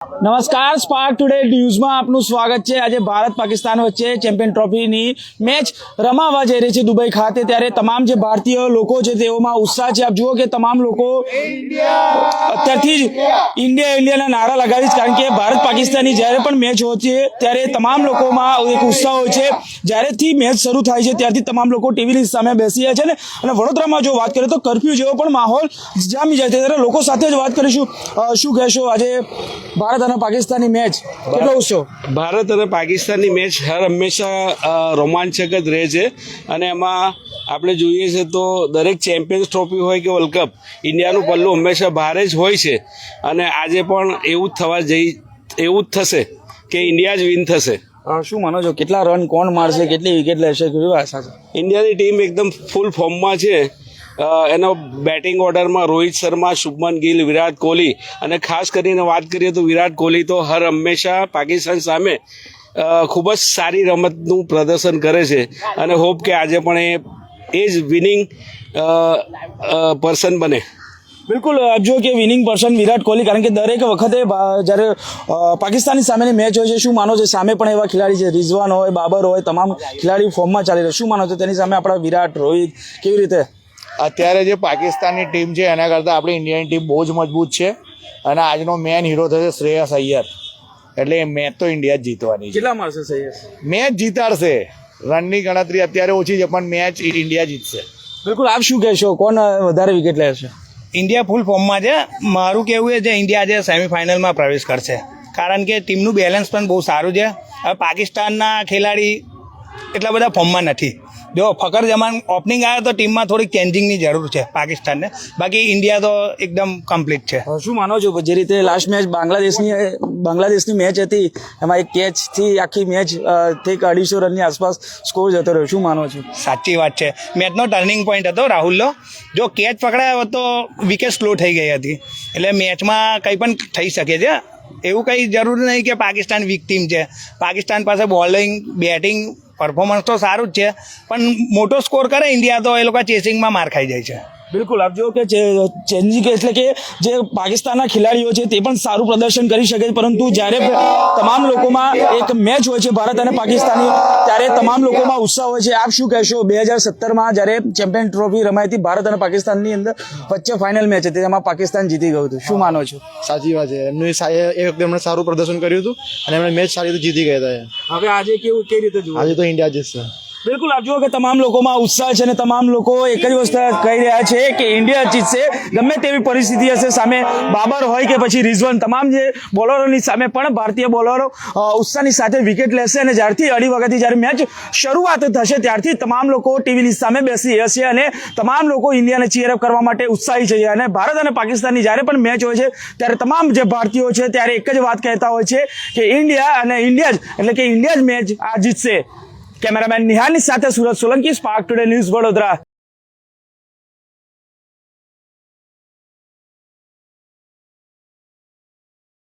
નમસ્કાર spark today ન્યૂઝમાં આપનું સ્વાગત છે. આજે ભારત પાકિસ્તાન વચ્ચે ચેમ્પિયન ટ્રોફીની મેચ રમાવા જઈ રહી છે દુબઈ ખાતે. ત્યારે તમામ જે ભારતીય લોકો છે તેઓમાં ઉત્સાહ છે. આપ જુઓ કે તમામ લોકો અત્યારથી જ ઇન્ડિયા ઇન્ડિયાના નારા લગાવી કારણ કે ભારત પાકિસ્તાનની જ્યારે પણ મેચ હોય છે, ત્યારે તમામ લોકોમાં એક ઉત્સાહ હોય છે. જ્યારેથી મેચ શરૂ થાય છે, ત્યારથી તમામ લોકો ટીવીની સામે બેસી જાય છે ને. અને વડોદરામાં જો વાત કરીએ તો કરફ્યુ જેવો પણ માહોલ જામી જાય છે. ત્યારે લોકો સાથે જ વાત કરીશું. શું કહેશો? આજે ભારત અને પાકિસ્તાનની મેચ કેટલો ઉત્સવ? ભારત અને પાકિસ્તાનની મેચ હર હંમેશા રોમાંચક જ રહે છે. અને એમાં આપણે જોઈએ છે તો દરેક ચેમ્પિયન્સ ટ્રોફી હોય કે વર્લ્ડ કપ ઇન્ડિયાનું પલ્લું હંમેશા ભારે જ હોય છે. અને આજે પણ એવું જ થવા જઈ એવું જ થશે કે ઇન્ડિયા જ વિન થશે. શું માનો છો? કેટલા રન કોણ મારશે? કેટલી વિકેટ લેશે? કેવી આશા છે? ઇન્ડિયાની ટીમ એકદમ ફૂલ ફોર્મમાં છે. એનો બેટિંગ ઓર્ડરમાં રોહિત શર્મા, શુભમન ગિલ, વિરાટ કોહલી અને ખાસ કરીને વાત કરીએ તો વિરાટ કોહલી તો હર હંમેશા પાકિસ્તાન સામે ખૂબ જ સારી રમતનું પ્રદર્શન કરે છે અને હોપ કે આજે પણ એ એ જ વિનિંગ પર્સન બને. બિલકુલ જો કે વિનિંગ પર્સન વિરાટ કોહલી, કારણ કે દરેક વખતે જ્યારે પાકિસ્તાનની સામેની મેચ હોય છે, શું માનો છે? સામે પણ એવા ખેલાડી છે, રિઝવાન હોય, બાબર હોય, તમામ ખેલાડી ફોર્મમાં ચાલી રહ્યા શું માનો છો? તેની સામે આપણા વિરાટ, રોહિત, કેવી રીતે? અત્યારે જે પાકિસ્તાનની ટીમ છે એના કરતાં આપણી ઇન્ડિયાની ટીમ બહુ જ મજબૂત છે. અને આજનો મેન હીરો થશે શ્રેયસ અય્યર. એટલે એ મેચ તો ઇન્ડિયા જ જીતવાની છે. કેટલા મારશે શ્રેયસ? મેચ જીતાડશે. રનની ગણતરી અત્યારે ઓછી છે પણ મેચ ઇન્ડિયા જીતશે. બિલકુલ આપ શું કહેશો? કોણ વધારે વિકેટ લેશે? ઇન્ડિયા ફૂલ ફોર્મમાં છે. મારું કહેવું એ છે ઇન્ડિયા આજે સેમિફાઇનલમાં પ્રવેશ કરશે. કારણ કે ટીમનું બેલેન્સ પણ બહુ સારું છે. હવે પાકિસ્તાનના ખેલાડી એટલા બધા ફોર્મમાં નથી. જો ફકર જમાન ઓપનિંગ આવે તો ટીમમાં થોડીક ચેન્જિંગની જરૂર છે પાકિસ્તાનને. બાકી ઇન્ડિયા તો એકદમ કમ્પ્લીટ છે. શું માનો છો? જે રીતે લાસ્ટ મેચ બાંગ્લાદેશની બાંગ્લાદેશની મેચ હતી એમાં એક કેચથી આખી મેચ ઠીક અઢીસો રનની આસપાસ સ્કોર જતો રહ્યો. શું માનો છો? સાચી વાત છે. મેચનો ટર્નિંગ પોઈન્ટ હતો રાહુલનો જો કેચ પકડાયો તો વિકેટ સ્લો થઈ ગઈ હતી. એટલે મેચમાં કંઈ પણ થઈ શકે છે. એવું કંઈ જરૂર નહીં કે પાકિસ્તાન વીક ટીમ છે. પાકિસ્તાન પાસે બોલિંગ બેટિંગ પરફોર્મન્સ તો સારું જ છે. પણ મોટો સ્કોર કરે ઇન્ડિયા તો એ લોકો ચેસિંગમાં માર ખાઈ જાય છે. બિલકુલ આપ જો કે ચેન્જિંગ એટલે કે જે પાકિસ્તાનના ખેલાડીઓ છે તે પણ સારું પ્રદર્શન કરી શકે છે પરંતુ જ્યારે તમામ લોકોમાં એક મેચ હોય છે ભારત અને પાકિસ્તાનની ત્યારે તમામ લોકોમાં ઉત્સાહ હોય છે. આપ શું કહેશો? બે હજાર સત્તરમાં જ્યારે ચેમ્પિયન ટ્રોફી રમાઈ હતી ભારત અને પાકિસ્તાનની અંદર વચ્ચે ફાઇનલ મેચ હતી તેમાં પાકિસ્તાન જીતી ગયું હતું. શું માનો છો? સાચી વાત છે. એમનું એ વખતે એમણે સારું પ્રદર્શન કર્યું હતું અને એમણે મેચ સારી રીતે જીતી ગયા હતા. હવે આજે કેવું કઈ રીતે આજે તો ઇન્ડિયા જીતશે. બિલકુલ, આપ જુઓ કે તમામ લોકોમાં ઉત્સાહ છે અને તમામ લોકો એક જ વસ્તુ કહી રહ્યા છે કે ઇન્ડિયા જીતશે, ગમે તેવી પરિસ્થિતિ હશે, સામે બાબર હોય કે પછી રિઝવાન, તમામ જે બોલરોની સામે પણ ભારતીય બોલરો ઉત્સાહની સાથે વિકેટ લેશે અને જ્યારથી અઢી વાગ્યાથી જ્યારે મેચ શરૂઆત થશે, ત્યારથી તમામ લોકો ટીવીની સામે બેસી હશે અને તમામ લોકો ઇન્ડિયાને ચીયરઅપ કરવા માટે ઉત્સાહી છે. અને ભારત અને પાકિસ્તાનની જ્યારે પણ મેચ હોય છે, ત્યારે તમામ જે ભારતીયો છે, ત્યારે એક જ વાત કહેતા હોય છે કે ઇન્ડિયા અને ઇન્ડિયા જ, એટલે કે ઇન્ડિયા જ મેચ આ જીતશે. કેમેરામેન નિહાલની સાથે Surat Solanki spark today news Vadodara.